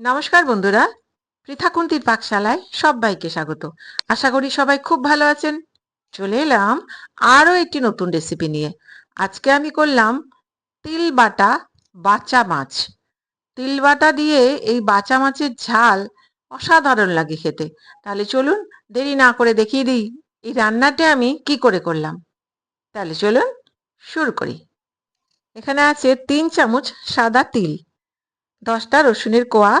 নমস্কার বন্ধুরা, পৃথাকুন্তির পাকশালায় সবাইকে স্বাগত। আশা করি সবাই খুব ভালো আছেন। চলে এলাম আরও একটি নতুন রেসিপি নিয়ে। আজকে আমি করলাম তিল বাটা বাচা মাছ। তিল বাটা দিয়ে এই বাচা মাছের ঝাল অসাধারণ লাগে খেতে। তাহলে চলুন দেরি না করে দেখিয়ে দিই এই রান্নাটা আমি কি করে করলাম। তাহলে চলুন শুরু করি। এখানে আছে তিন চামচ সাদা তিল। দশটা রসুনের কোয়া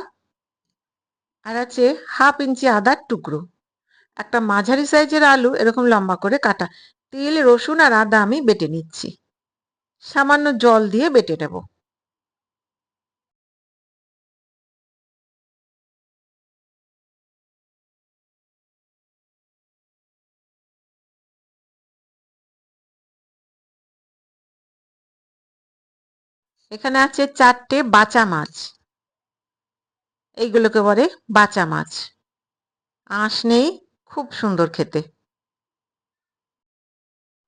আর আছে হাফ ইঞ্চি আদার টুকরো। একটা মাঝারি সাইজের আলু এরকম লম্বা করে কাটা। তেল, রসুন আর আদা আমি বেটে নিচ্ছি। সামান্য জল দিয়ে বেটে নেব। এখানে আছে চারটে বাচা মাছ। এইগুলোকে বলে বাঁচা মাছ। আঁশ নেই, খুব সুন্দর খেতে।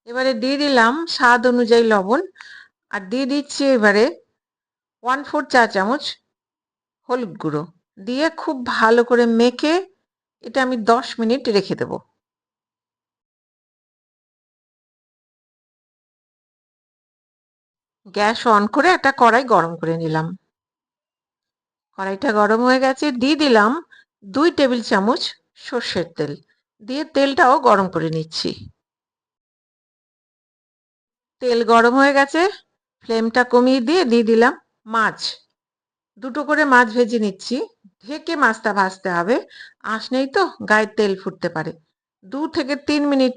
এবারে দিয়ে দিলাম স্বাদ অনুযায়ী লবণ আর দিয়ে দিচ্ছি এবারে ওয়ান ফোর চা চামচ হলুদ গুঁড়ো। দিয়ে খুব ভালো করে মেখে এটা আমি দশ মিনিট রেখে দেব। গ্যাস অন করে একটা কড়াই গরম করে নিলাম। কড়াইটা গরম হয়ে গেছে, দিয়ে দিলাম দুই টেবিল চামচ সর্ষের তেল। দিয়ে তেলটাও গরম করে নিচ্ছি। তেল গরম হয়ে গেছে, ফ্লেমটা কমিয়ে দিয়ে দিয়ে দিলাম মাছ। দুটো করে মাছ ভেজে নিচ্ছি, ঢেকে মাছটা ভাজতে হবে। আঁশ নেই তো গায়ের তেল ফুটতে পারে। দু থেকে তিন মিনিট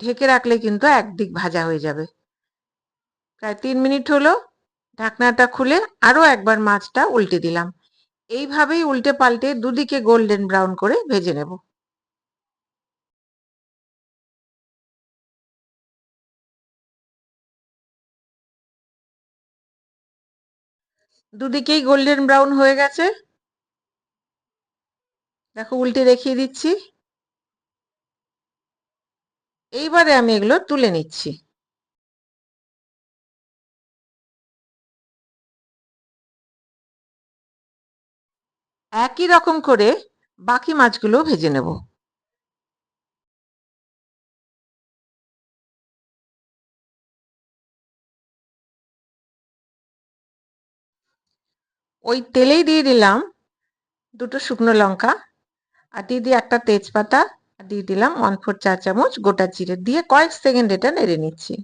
ঢেকে রাখলে কিন্তু একদিক ভাজা হয়ে যাবে। প্রায় তিন মিনিট হলো, ঢাকনাটা খুলে আরও একবার মাছটা উল্টে দিলাম। এইভাবেই উল্টে পাল্টে দুদিকে গোল্ডেন ব্রাউন করে ভেজে নেব। দুদিকেই গোল্ডেন ব্রাউন হয়ে গেছে। দেখো উল্টে দেখিয়ে দিচ্ছি। এইবারে আমি এগুলো তুলে নিচ্ছি। একই রকম করে বাকি মাছগুলো ভেজে নেব। ওই তেলেই দিয়ে দিলাম দুটো শুকনো লঙ্কা আর দিয়ে দিয়ে একটা তেজপাতা আর দিয়ে দিলাম ওয়ান ফোর চা চামচ গোটা জিরে দিয়ে কয়েক সেকেন্ড এটা নেড়ে নিচ্ছি।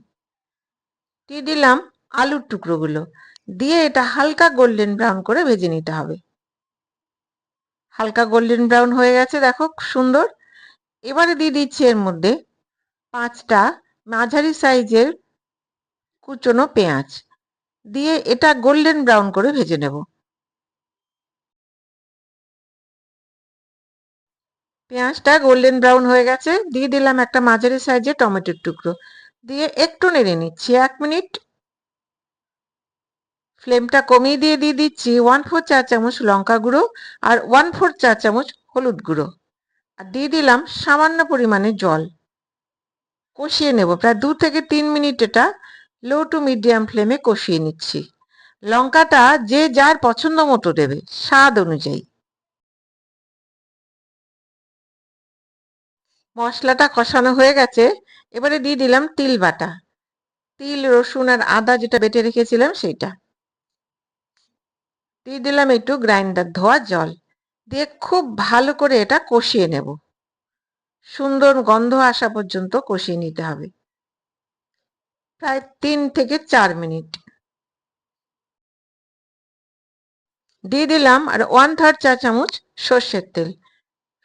দিয়ে দিলাম আলুর টুকরোগুলো। দিয়ে এটা হালকা গোল্ডেন ব্রাউন করে ভেজে নিতে হবে। হালকা গোল্ডেন ব্রাউন হয়ে গেছে, দেখো সুন্দর। এবারে দিয়ে দিচ্ছি এর মধ্যে পাঁচটা মাঝারি সাইজের কুচনো পেঁয়াজ। দিয়ে এটা গোল্ডেন ব্রাউন করে ভেজে নেব। পেঁয়াজটা গোল্ডেন ব্রাউন হয়ে গেছে, দিয়ে দিলাম একটা মাঝারি সাইজের টমেটোর টুকরো। দিয়ে একটু নেড়ে নিচ্ছি, এক মিনিট। ফ্লেমটা কমিয়ে দিয়ে দিয়ে দিচ্ছি। ওয়ান ফোর চা চামচ লঙ্কা গুঁড়ো আর ওয়ান ফোর চা চামচ হলুদ গুঁড়ো। আর দিয়ে দিলাম সামান্য পরিমাণে জল। কষিয়ে নেব। প্রায় দু থেকে তিন মিনিট এটা লো টু মিডিয়াম ফ্লেমে কষিয়ে নিচ্ছি। লঙ্কাটা যে যার পছন্দ মতো দেবে, স্বাদ অনুযায়ী। মশলাটা কষানো হয়ে গেছে। এবারে দিয়ে দিলাম তিল বাটা। তিল, রসুন আর আদা যেটা বেটে রেখেছিলাম সেইটা। দিয়ে দিলাম একটু গ্রাইন্ডার, ধোয়া জল। দিয়ে খুব ভালো করে এটা কষিয়ে নেব। সুন্দর গন্ধ আসা পর্যন্ত কষিয়ে নিতে হবে। প্রায় তিন থেকে চার মিনিট। দিয়ে দিলাম আর ওয়ান থার্ড চা চামচ সর্ষের তেল।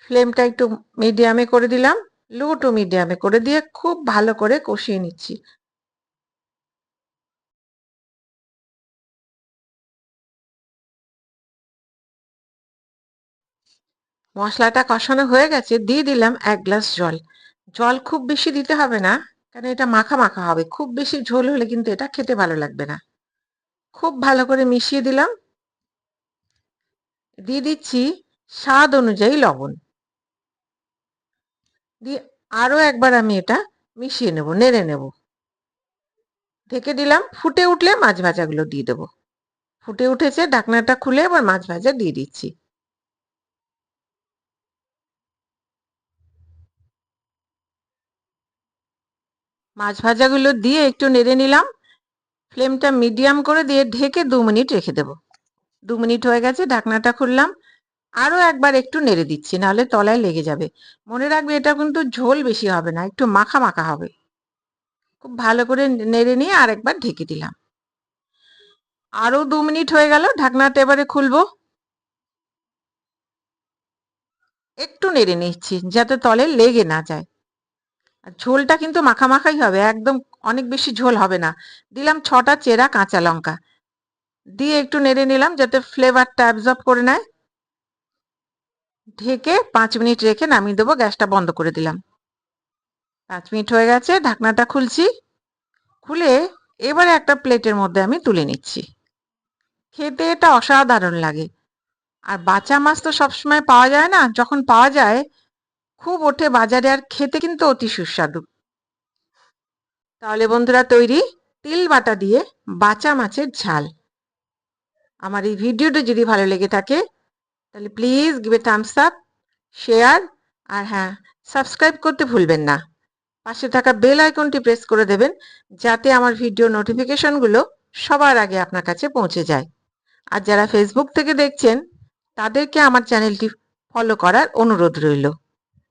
ফ্লেমটা একটু মিডিয়ামে করে দিলাম। লো টু মিডিয়ামে করে দিয়ে খুব ভালো করে কষিয়ে নিচ্ছি। মশলাটা কষানো হয়ে গেছে, দিয়ে দিলাম এক গ্লাস জল। জল খুব বেশি দিতে হবে না কারণ এটা মাখা মাখা হবে। খুব বেশি ঝোল হলে কিন্তু এটা খেতে ভালো লাগবে না। খুব ভালো করে মিশিয়ে দিলাম। দিয়ে দিচ্ছি স্বাদ অনুযায়ী লবণ। দিয়ে আরও একবার আমি এটা মিশিয়ে নেব, নেড়ে নেব। ঢেকে দিলাম, ফুটে উঠলে মাছ ভাজাগুলো দিয়ে দেবো। ফুটে উঠেছে, ঢাকনাটা খুলে এবার মাছ ভাজা দিয়ে দিচ্ছি। মাছ ভাজাগুলো দিয়ে একটু নেড়ে নিলাম। ফ্লেমটা মিডিয়াম করে দিয়ে ঢেকে দু মিনিট রেখে দেব। দু মিনিট হয়ে গেছে, ঢাকনাটা খুললাম। আরও একবার একটু নেড়ে দিচ্ছি, নাহলে তলায় লেগে যাবে। মনে রাখবে এটা কিন্তু ঝোল বেশি হবে না, একটু মাখা মাখা হবে। খুব ভালো করে নেড়ে নিয়ে আরেকবার ঢেকে দিলাম। আরও দু মিনিট হয়ে গেল, ঢাকনাটা এবারে খুলবো। একটু নেড়ে নিচ্ছি, যাতে তলে লেগে না যায়। আর ঝোলটা কিন্তু মাখা মাখাই হবে, একদম অনেক বেশি ঝোল হবে না। দিলাম ছটা চেরা কাঁচা লঙ্কা। দিয়ে একটু নেড়ে নিলাম যাতে ফ্লেভারটা অ্যাবজর্ব করে নেয়। ঢেকে পাঁচ মিনিট রেখে নামিয়ে দেবো, গ্যাসটা বন্ধ করে দিলাম। পাঁচ মিনিট হয়ে গেছে, ঢাকনাটা খুলছি। খুলে এবারে একটা প্লেটের মধ্যে আমি তুলে নিচ্ছি। খেতে এটা অসাধারণ লাগে। আর বাঁচা মাছ তো সবসময় পাওয়া যায় না, যখন পাওয়া যায় খুব ওঠে বাজারে আর খেতে কিন্তু অতি সুস্বাদু। তাহলে বন্ধুরা তৈরি তিল বাটা দিয়ে বাঁচা মাছের ঝাল। আমার এই ভিডিওটা যদি ভালো লেগে থাকে, তাহলে please give thumbs up share আর হ্যাঁ সাবস্ক্রাইব করতে ভুলবেন না। পাশে থাকা বেল আইকনটি প্রেস করে দেবেন, যাতে আমার ভিডিও নোটিফিকেশনগুলো সবার আগে আপনার কাছে পৌঁছে যায়। আর যারা ফেসবুক থেকে দেখছেন, তাদেরকে আমার চ্যানেলটি ফলো করার অনুরোধ রইল।